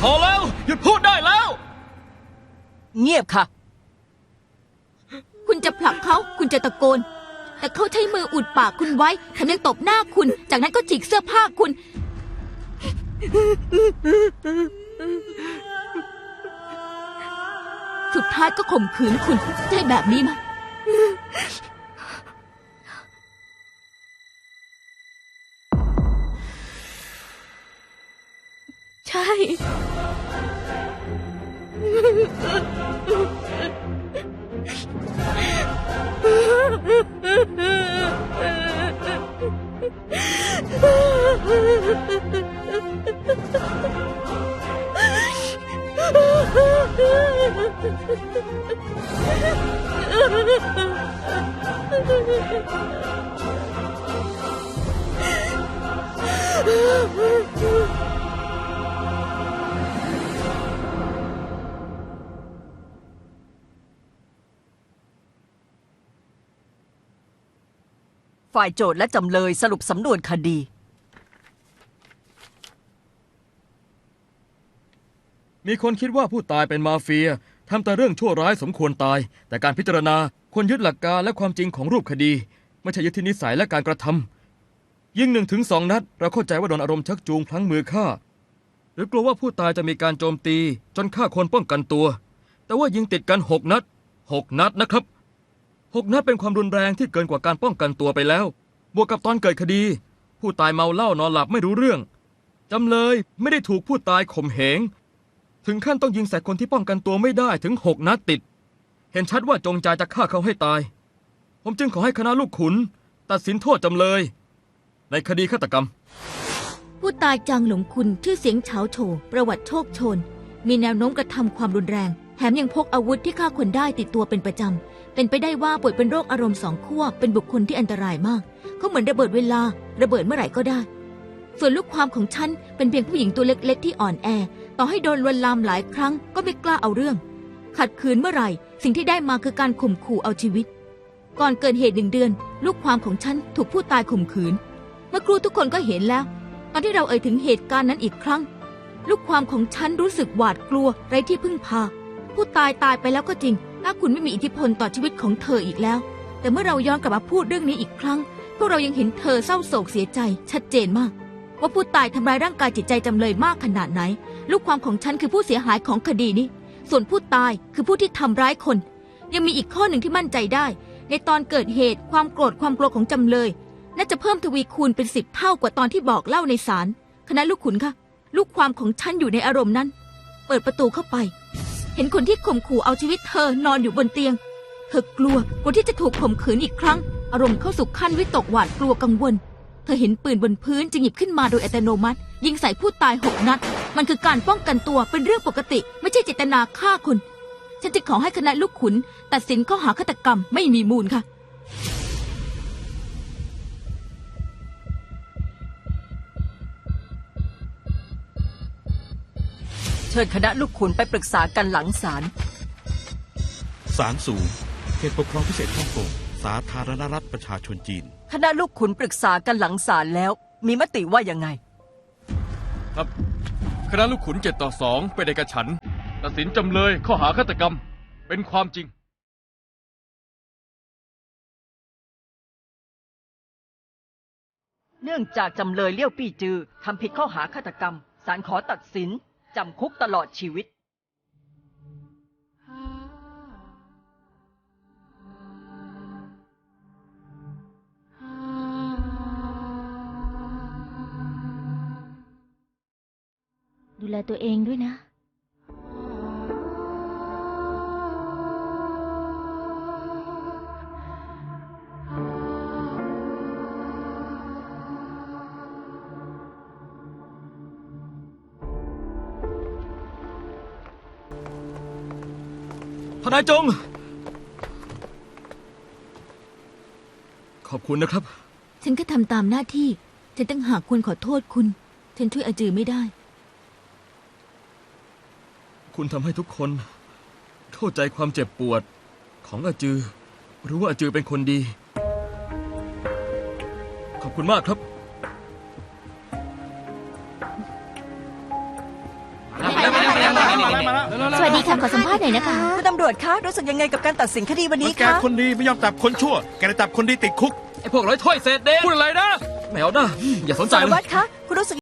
พอแล้ว หยุดพูดได้แล้ว เงียบค่ะ คุณจะผลักเขาคุณจะตะโกน แต่เขาใช้มืออุดปากคุณไว้แถมยังตบหน้าคุณ จากนั้นก็จิกเสื้อผ้าคุณ สุดท้ายก็ข่มขืนคุณใช่แบบนี้ไหมย ใช่ ฝ่ายโจทย์และจำเลยสรุปสำนวนคดี มีคนคิดว่าผู้ตายเป็นมาเฟียทำแต่เรื่องชั่วร้ายสมควรตาย แต่การพิจารณาควรยึดหลักการและความจริงของรูปคดี ไม่ใช่ยึดที่นิสัยและการกระทำยิงหนึ่งถึงสองนัด เราเข้าใจว่าโดนอารมณ์ชักจูงพลั้งมือฆ่า หรือกลัวว่าผู้ตายจะมีการโจมตี จนฆ่าคนป้องกันตัว แต่ว่ายิงติดกันหกนัดหกนัดนะครับ หกนัดเป็นความรุนแรงที่เกินกว่าการป้องกันตัวไปแล้ว บวกกับตอนเกิดคดี ผู้ตายเมาเหล้านอนหลับไม่รู้เรื่อง จำเลยไม่ได้ถูกผู้ตายข่มเหง ถึงขั้นต้องยิงใส่คนที่ป้องกันตัวไม่ได้ถึงหกนัดติด เห็นชัดว่าจงใจจะฆ่าเขาให้ตาย ผมจึงขอให้คณะลูกขุน ตัดสินโทษจำเลย ในคดีฆาตกรรม ผู้ตายจางหลงคุณชื่อเสียงเฉาโฉประวัติโชคโชน มีแนวโน้มกระทำความรุนแรง แถมยังพกอาวุธที่ฆ่าคนได้ติดตัวเป็นประจำ เป็นไปได้ว่าป่วยเป็นโรคอารมณ์สองขั้วเป็นบุคคลที่อันตรายมาก เขาเหมือนระเบิดเวลา ระเบิดเมื่อไหร่ก็ได้ ส่วนลูกความของฉันเป็นเพียงผู้หญิงตัวเล็ก ๆ ที่อ่อนแอ ต่อให้โดนลวนลามหลายครั้งก็ไม่กล้าเอาเรื่อง ขัดขืนเมื่อไหร่ สิ่งที่ได้มาคือการข่มขู่เอาชีวิต ก่อนเกิดเหตุหนึ่งเดือน ลูกความของฉันถูกผู้ตายข่มขืน เมื่อครูทุกคนก็เห็นแล้ว ตอนที่เราเอ่ยถึงเหตุการณ์นั้นอีกครั้ง ลูกความของฉันรู้สึกหวาดกลัวไร้ที่พึ่งพา ผู้ตายตายไปแล้วก็จริง ถ้าคุณไม่มีอิทธิพลต่อชีวิตของเธออีกแล้ว แต่เมื่อเราย้อนกลับมาพูดเรื่องนี้อีกครั้ง พวกเรายังเห็นเธอเศร้าโศกเสียใจ ชัดเจนมาก ว่าผู้ตายทำร้ายร่างกายจิตใจจำเลยมากขนาดไหน ลูกความของฉันคือผู้เสียหายของคดีนี้ ส่วนผู้ตายคือผู้ที่ทำร้ายคน ยังมีอีกข้อหนึ่งที่มั่นใจได้ ในตอนเกิดเหตุความโกรธความกลัวของจำเลยน่าจะเพิ่มทวีคูณเป็นสิบเท่ากว่าตอนที่บอกเล่าในศาลคณะลูกขุนคะลูกความของฉันอยู่ในอารมณ์นั้น เปิดประตูเข้าไป เห็นคนที่ข่มขู่เอาชีวิตเธอนอนอยู่บนเตียง เธอกลัวกลัวที่จะถูกข่มขืนอีกครั้ง อารมณ์เข้าสู่ขั้นวิตกหวาดกลัวกังวล เธอเห็นปืนบนพื้นจึงหยิบขึ้นมาโดยอัตโนมัติ ยิงใส่ผู้ตายหกนัด มันคือการป้องกันตัวเป็นเรื่องปกติ ไม่ใช่เจตนาฆ่าคน ฉันจะขอให้คณะลูกขุน ตัดสินข้อหาฆาตกรรมไม่มีมูลค่ะ เชิญคณะลูกขุนไปปรึกษากันหลังศาลศาลสูงเขตปกครองพิเศษฮ่องกงสาธารณรัฐประชาชนจีน คณะลูกขุนปรึกษากันหลังศาลแล้ว มีมติว่ายังไง ครับ คณะลูกขุนเจ็ดต่อสองเป็นเอกฉันท์ตัดสินจำเลยข้อหาฆาตกรรม เป็นความจริง เนื่องจากจำเลยเลี้ยวปี้จือทำผิดข้อหาฆาตกรรมศาลขอตัดสิน จำคุกตลอดชีวิต ดูแลตัวเองด้วยนะ ทนายจง ขอบคุณนะครับ ฉันก็ทำตามหน้าที่ ฉันตั้งหากควรขอโทษคุณ ฉันช่วยอาจือไม่ได้ คุณทำให้ทุกคน เข้าใจความเจ็บปวดของอาจือ รู้ว่าอาจือเป็นคนดี ขอบคุณมากครับ ค่ะขอสัมภาษณ์หน่อยนะคะ คุณตำรวจคะรู้สึกยังไงกับการตัดสินคดีวันนี้แกคะคนดีไม่ยอมจับคนชั่ว แกเลยจับคนดีติดคุก ไอ้พวกร้อยถ้วยเศษเด็กพูดอะไรนะไม่เอานะอย่าสนใจสารเลย วัตรคะคุณรู้สึก